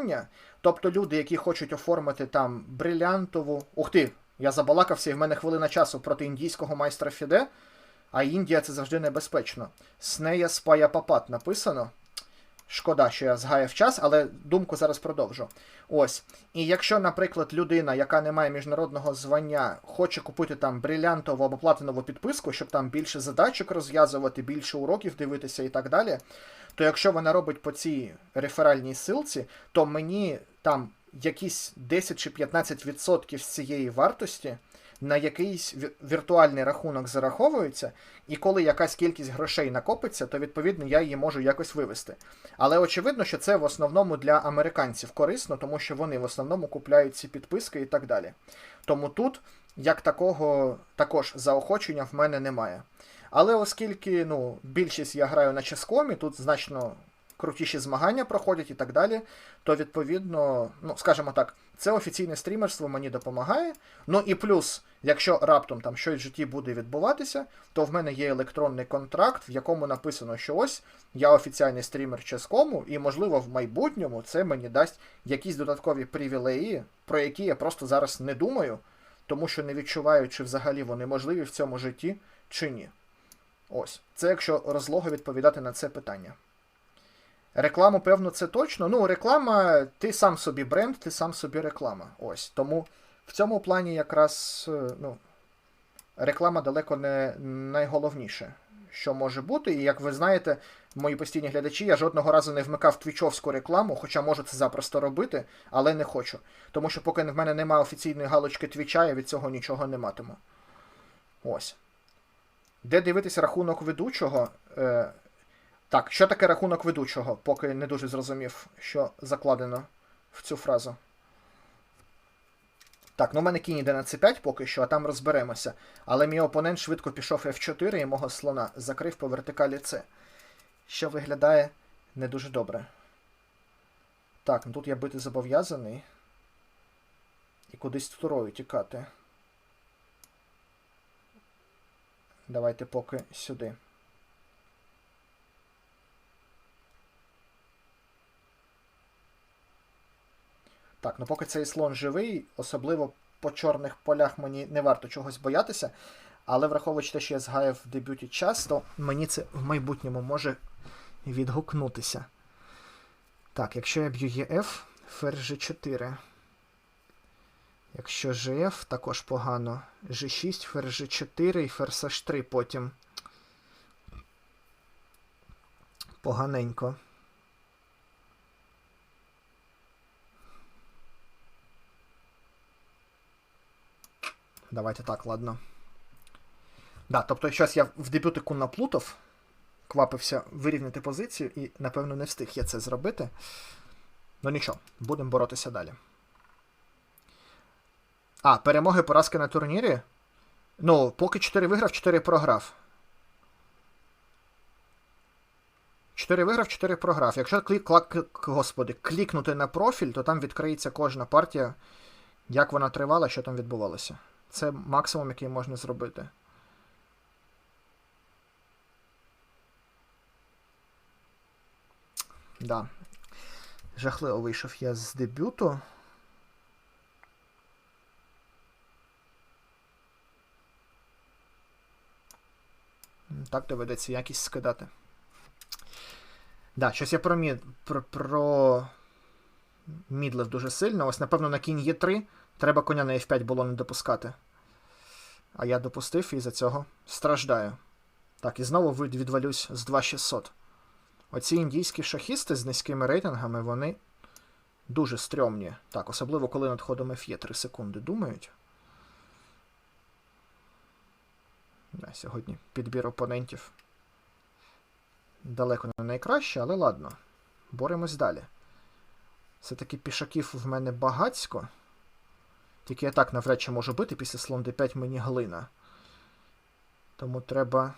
завдання. Тобто люди, які хочуть оформити там брилянтову. Ух ти! Я забалакався, і в мене хвилина часу проти індійського майстра Фіде, а Індія це завжди небезпечно. Снея спая папат написано. Шкода, що я згаяв час, але думку зараз продовжу. Ось. І якщо, наприклад, людина, яка не має міжнародного звання, хоче купити там брилянтову або платинову підписку, щоб там більше задачок розв'язувати, більше уроків дивитися і так далі, то якщо вона робить по цій реферальній силці, то мені там якісь 10 чи 15% з цієї вартості на якийсь віртуальний рахунок зараховується, і коли якась кількість грошей накопиться, то відповідно я її можу якось вивести. Але очевидно, що це в основному для американців корисно, тому що вони в основному купляють ці підписки і так далі. Тому тут, як такого, також заохочення в мене немає. Але оскільки ну, більшість я граю на ческомі, тут значно крутіші змагання проходять і так далі, то відповідно, ну, скажімо так, це офіційне стрімерство мені допомагає. Ну і плюс, якщо раптом там щось в житті буде відбуватися, то в мене є електронний контракт, в якому написано, що ось я офіціальний стрімер ческому, і, можливо, в майбутньому це мені дасть якісь додаткові привілеї, про які я просто зараз не думаю, тому що не відчуваю, чи взагалі вони можливі в цьому житті, чи ні. Ось. Це якщо розлого відповідати на це питання. Рекламу, певно, це точно. Ну, реклама, ти сам собі бренд, ти сам собі реклама. Ось. Тому в цьому плані якраз е, ну, реклама далеко не найголовніше, що може бути. І як ви знаєте, мої постійні глядачі, я жодного разу не вмикав твічовську рекламу, хоча можу це запросто робити, але не хочу. Тому що поки в мене немає офіційної галочки твіча, я від цього нічого не матиму. Ось. Де дивитися рахунок ведучого? Так, що таке рахунок ведучого, поки не дуже зрозумів, що закладено в цю фразу. Так, ну в мене кінь іде на c5 поки що, а там розберемося. Але мій опонент швидко пішов F4 і мого слона закрив по вертикалі C. Що виглядає не дуже добре. Так, ну тут я бити зобов'язаний. І кудись турою тікати. Давайте поки сюди. Так, ну поки цей слон живий, особливо по чорних полях мені не варто чогось боятися. Але враховуючи те, що я згаяв в дебюті час, то мені це в майбутньому може відгукнутися. Так, якщо я б'ю ЄФ, ферзь G4. Якщо GF, також погано. G6, ферзь G4 і ферзь H3 потім. Поганенько. Давайте так, ладно. Да, тобто щось я в дебютику наплутав, квапився вирівняти позицію і, напевно, не встиг я це зробити. Ну нічого, будемо боротися далі. А, перемоги поразки на турнірі. Ну, поки 4 виграв, 4 програв. 4 виграв, 4 програв. Якщо клік, господи, клікнути на профіль, то там відкриється кожна партія, як вона тривала, що там відбувалося. Це максимум, який можна зробити. Да. Жахливо вийшов я з дебюту. Так доведеться якість скидати. Да, щось я про мід, про, про мідлив дуже сильно. Ось, напевно, на кінь є 3 Треба коня на F5 було не допускати. А я допустив і за цього страждаю. Так, і знову відвалюсь з 2600. Оці індійські шахісти з низькими рейтингами, вони дуже стрьомні. Так, особливо коли над ходом F є 3 секунди думають. Да, Сьогодні підбір опонентів далеко не найкраще, але ладно. Боремось далі. Все-таки пішаків в мене багацько. Тільки я так навряд чи можу бити після слон d5 мені глина. Тому треба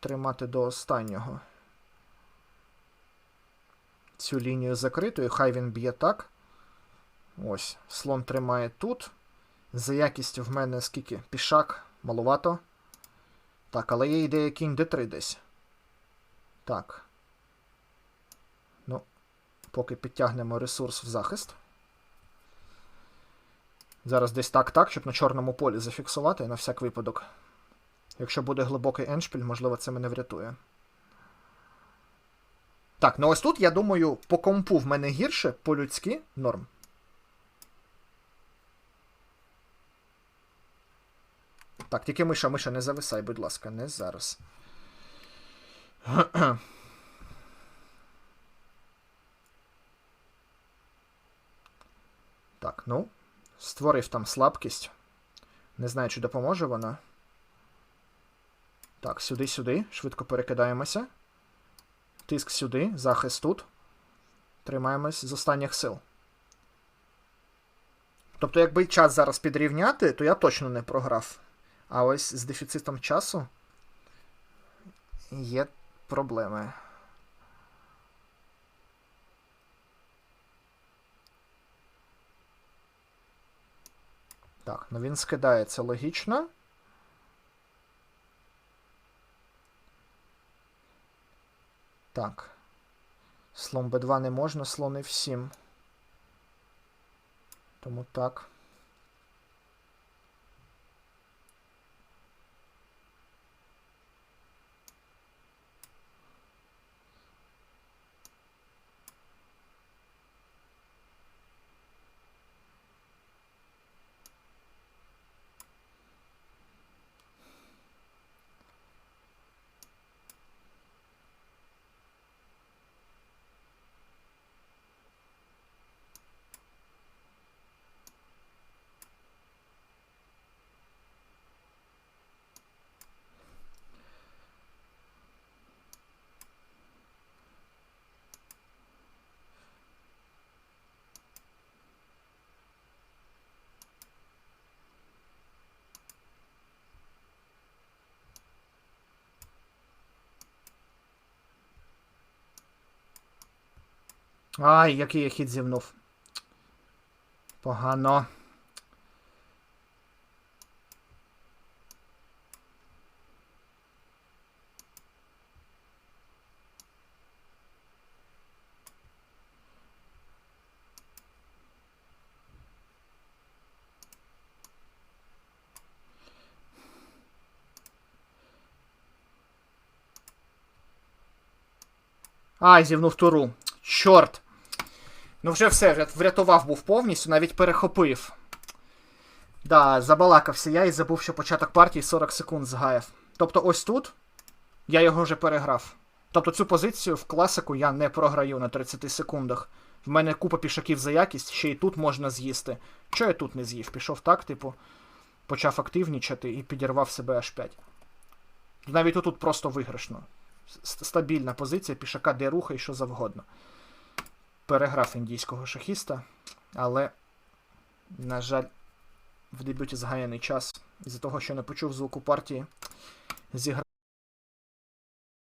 тримати до останнього. Цю лінію закритою, хай він б'є так. Ось, слон тримає тут. За якістю в мене скільки? Пішак, малувато. Так, але є ідея кінь d3 десь. Так. Ну, Поки підтягнемо ресурс в захист. Зараз десь так-так, щоб на чорному полі зафіксувати на всяк випадок. Якщо буде глибокий еншпіль, можливо, це мене врятує. Так, ну ось тут, я думаю, по компу в мене гірше, по-людськи норм. Так, тільки миша, миша, не зависай, будь ласка, не зараз. Так, ну. Створив там слабкість. Не знаю, чи допоможе вона. Так, сюди-сюди. Швидко перекидаємося. Тиск сюди, захист тут. Тримаємось з останніх сил. Тобто, якби час зараз підрівняти, то я точно не програв. А ось з дефіцитом часу є проблеми. Так, ну він скидається логічно. Так. Слон Б2 не можна, слон F7. Тому так. Ай, який я хід зівнув. Погано. Ай, зівнув туру. Чорт. Ну, вже все, врятував був повністю, навіть перехопив. Да, забалакався я і забув, що початок партії 40 секунд згаяв. Тобто ось тут я його вже переграв. Тобто цю позицію в класику я не програю на 30 секундах. В мене купа пішаків за якість, ще й тут можна з'їсти. Що я тут не з'їв? Пішов так, типу, почав активнічати і підірвав себе аж 5. Навіть отут просто виграшно. Стабільна позиція, пішака де рухай, що завгодно переграв індійського шахіста, але, на жаль, в дебюті згаяний час із-за того, що не почув звуку партії, зіграв.